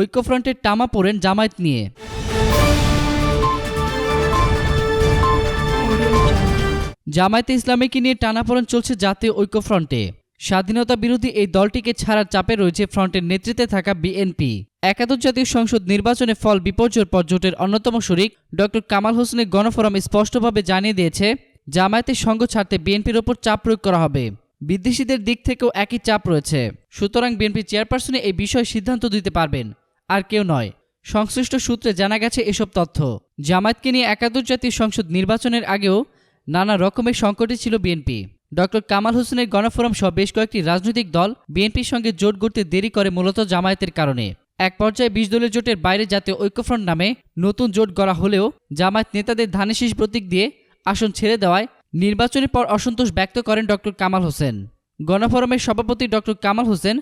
ঐক্যফ্রন্টের টামা পড়েন জামায়াত নিয়ে। জামায়াতে ইসলামীকে নিয়ে টানাপোড়েন চলছে জাতীয় ঐক্যফ্রন্টে। স্বাধীনতা বিরোধী এই দলটিকে ছাড়ার চাপে রয়েছে ফ্রন্টের নেতৃত্বে থাকা বিএনপি। একাদশ জাতীয় সংসদ নির্বাচনে ফল বিপর্যয়ের পর জোটের অন্যতম শরিক ড কামাল হোসেনের গণফোরাম স্পষ্টভাবে জানিয়ে দিয়েছে, জামায়াতের সঙ্গ ছাড়তে বিএনপির ওপর চাপ প্রয়োগ করা হবে। বিদেশিদের দিক থেকেও একই চাপ রয়েছে। সুতরাং বিএনপি চেয়ারপারসনে এই বিষয়ে সিদ্ধান্ত দিতে পারবেন। আর কেউ নয়। সংশ্লিষ্ট সূত্রে জানা গেছে এসব তথ্য। জামায়াতকে নিয়ে একাদশ জাতীয় সংসদ নির্বাচনের আগেও নানা রকমের সংকটে ছিল বিএনপি। ডক্টর কামাল হোসেনের গণফোরাম সহ বেশ কয়েকটি রাজনৈতিক দল বিএনপির সঙ্গে জোট গড়তে দেরি করে মূলত জামায়াতের কারণে। এক পর্যায়ে বিশ দলীয় জোটের বাইরে জাতীয় ঐক্যফ্রন্ট নামে নতুন জোট গড়া হলেও জামায়াত নেতাদের ধানের শীষ প্রতীক দিয়ে আসন ছেড়ে দেওয়ায় নির্বাচনের পর অসন্তোষ ব্যক্ত করেন ডক্টর কামাল হোসেন। গণফোরামের সভাপতি ডক্টর কামাল হোসেন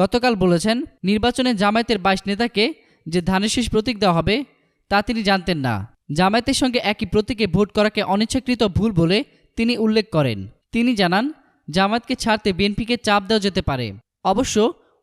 গতকাল বলেছেন, নির্বাচনে জামায়াতের বাইশ নেতাকে যে ধানের শীষ প্রতীক দেওয়া হবে, তা তিনি জানতেন না। জামায়াতের সঙ্গে একই প্রতীকে ভোট করাকে অনিচ্ছাকৃত ভুল বলে তিনি উল্লেখ করেন। তিনি জানান, জামায়াতকে ছাড়তে বিএনপিকে চাপ দেওয়া যেতে পারে। অবশ্য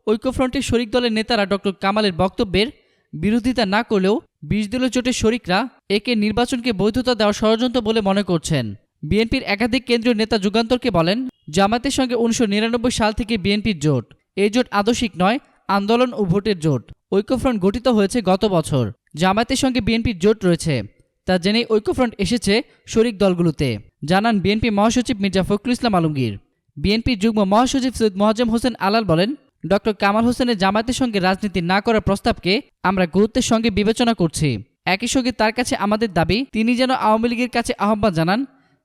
ঐক্যফ্রন্টের শরিক দলের নেতারা ডক্টর কামালের বক্তব্যের বিরোধিতা না করলেও বিশ দলীয় জোটের শরিকরা একে নির্বাচনকে বৈধতা দেওয়া ষড়যন্ত্র বলে মনে করছেন। বিএনপির একাধিক কেন্দ্রীয় নেতা যুগান্তরকে বলেন, জামায়াতের সঙ্গে উনিশশো নিরানব্বই সাল থেকে বিএনপির জোট। এই জোট আদর্শিক নয়, আন্দোলন ও ভোটের জোট। ঐক্যফ্রন্ট গঠিত হয়েছে গত বছর। জামায়াতের সঙ্গে বিএনপির জোট রয়েছে। তা জেনেই ঐক্যফ্রন্ট এসেছে শরিক দলগুলোতে। জানান বিএনপি মহাসচিব মির্জা ফখরুল ইসলাম আলমগীর। বিএনপির যুগ্ম মহাসচিব সৈয়দ মোয়াজ্জেম হোসেন আলাল বলেন ডক্টর কামাল হোসেনের জামায়াতের সঙ্গে রাজনীতি না করার প্রস্তাবকে আমরা গুরুত্বের সঙ্গে বিবেচনা করছি। একই সঙ্গে তার কাছে আমাদের দাবি, তিনি যেন আওয়ামী লীগের কাছে আহ্বান জানান,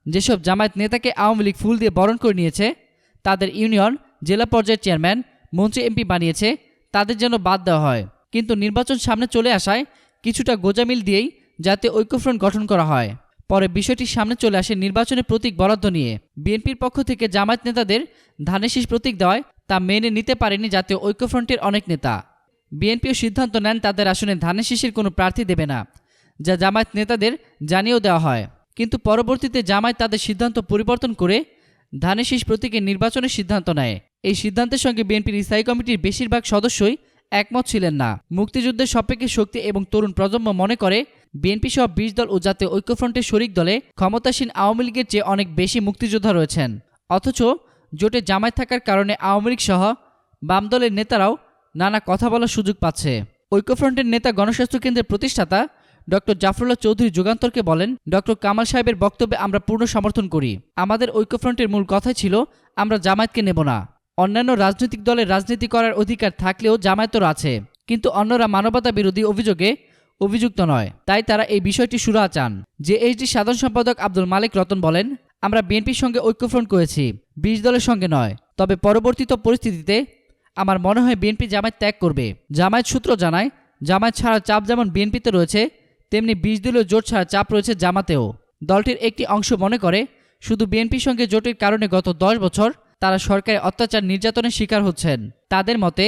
যেসব জামায়াত নেতাকে আওয়ামী লীগ ফুল দিয়ে বরণ করে নিয়েছে, তাদের ইউনিয়ন, জেলা পর্যায়ের চেয়ারম্যান মন্ত্রী এমপি বানিয়েছে, তাদের যেন বাদ দেওয়া হয়। কিন্তু নির্বাচন সামনে চলে আসায় কিছুটা গোজামিল দিয়েই জাতীয় ঐক্যফ্রন্ট গঠন করা হয়। পরে বিষয়টি সামনে চলে আসে নির্বাচনের প্রতীক বরাদ্দ নিয়ে। বিএনপির পক্ষ থেকে জামায়াত নেতাদের ধানের শীষ প্রতীক দেওয়ায় তা মেনে নিতে পারেনি জাতীয় ঐক্যফ্রন্টের অনেক নেতা। বিএনপিও সিদ্ধান্ত নেন তাদের আসনে ধানের শীষের কোনো প্রার্থী দেবে না, যা জামায়াত নেতাদের জানিয়েও দেওয়া হয়। কিন্তু পরবর্তীতে জামায়াত তাদের সিদ্ধান্ত পরিবর্তন করে ধানের শীষ প্রতীকে নির্বাচনের সিদ্ধান্ত নেয়। এই সিদ্ধান্তের সঙ্গে বিএনপির স্থায়ী কমিটির বেশিরভাগ সদস্যই একমত ছিলেন না। মুক্তিযুদ্ধের সপেক্ষে শক্তি এবং তরুণ প্রজন্ম মনে করে, বিএনপি সহ বিশ দল ও জাতীয় ঐক্যফ্রন্টের শরিক দলে ক্ষমতাসীন আওয়ামী লীগের চেয়ে অনেক বেশি মুক্তিযোদ্ধা রয়েছেন। অথচ জোটে জামায়াত থাকার কারণে আওয়ামী লীগ সহ বাম দলের নেতারাও নানা কথা বলার সুযোগ পাচ্ছে। ঐক্যফ্রন্টের নেতা গণস্বাস্থ্য কেন্দ্রের প্রতিষ্ঠাতা ডক্টর জাফরুল্লাহ চৌধুরী যুগান্তরকে বলেন ডক্টর কামাল সাহেবের বক্তব্যে আমরা পূর্ণ সমর্থন করি। আমাদের ঐক্যফ্রন্টের মূল কথাই ছিল, আমরা জামায়াতকে নেব না। অন্যান্য রাজনৈতিক দলের রাজনীতি করার অধিকার থাকলেও জামায়াতর আছে, কিন্তু অন্যরা মানবতা বিরোধী অভিযোগে অভিযুক্ত নয়। তাই তারা এই বিষয়টি সুরা চান। যে এইচডি সাধারণ সম্পাদক আব্দুল মালিক রতন বলেন, আমরা বিএনপির সঙ্গে ঐক্যফ্রন্ট করেছি, বিশ দলের সঙ্গে নয়। তবে পরবর্তীত পরিস্থিতিতে আমার মনে হয় বিএনপি জামায়াত ত্যাগ করবে। জামায়াত সূত্র জানায়, জামায়াত ছাড়া চাপ যেমন বিএনপিতে রয়েছে, তেমনি বিশ দলীয় জোট ছাড়া চাপ রয়েছে জামাতেও। দলটির একটি অংশ মনে করে, শুধু বিএনপির সঙ্গে জোটের কারণে গত দশ বছর তারা সরকারের অত্যাচার নির্যাতনের শিকার হচ্ছেন। তাদের মতে,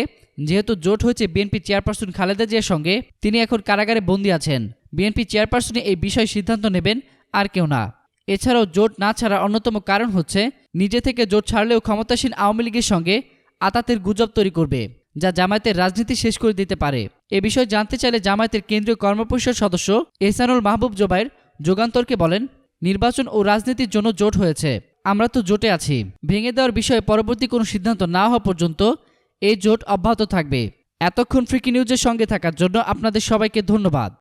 যেহেতু জোট হয়েছে বিএনপি চেয়ারপারসন খালেদা জিয়ার সঙ্গে, তিনি এখন কারাগারে বন্দী আছেন। বিএনপি চেয়ারপারসনই এই বিষয়ে সিদ্ধান্ত নেবেন, আর কেউ না। এছাড়াও জোট না ছাড়ার অন্যতম কারণ হচ্ছে, নিজে থেকে জোট ছাড়লেও ক্ষমতাসীন আওয়ামী লীগের সঙ্গে আতাতের গুজব তৈরি করবে, যা জামায়াতের রাজনীতি শেষ করে দিতে পারে। এ বিষয়ে জানতে চাইলে জামায়াতের কেন্দ্রীয় কর্মপরিষদ সদস্য এহসানুল মাহবুব জোবাইর যুগান্তরকে বলেন, নির্বাচন ও রাজনীতির জন্য জোট হয়েছে। আমরা তো জোটে আছি। ভেঙে দেওয়ার বিষয়ে পরবর্তী কোনো সিদ্ধান্ত না হওয়া পর্যন্ত এই জোট অব্যাহত থাকবে। এতক্ষণ ফ্রিকি নিউজের সঙ্গে থাকার জন্য আপনাদের সবাইকে ধন্যবাদ।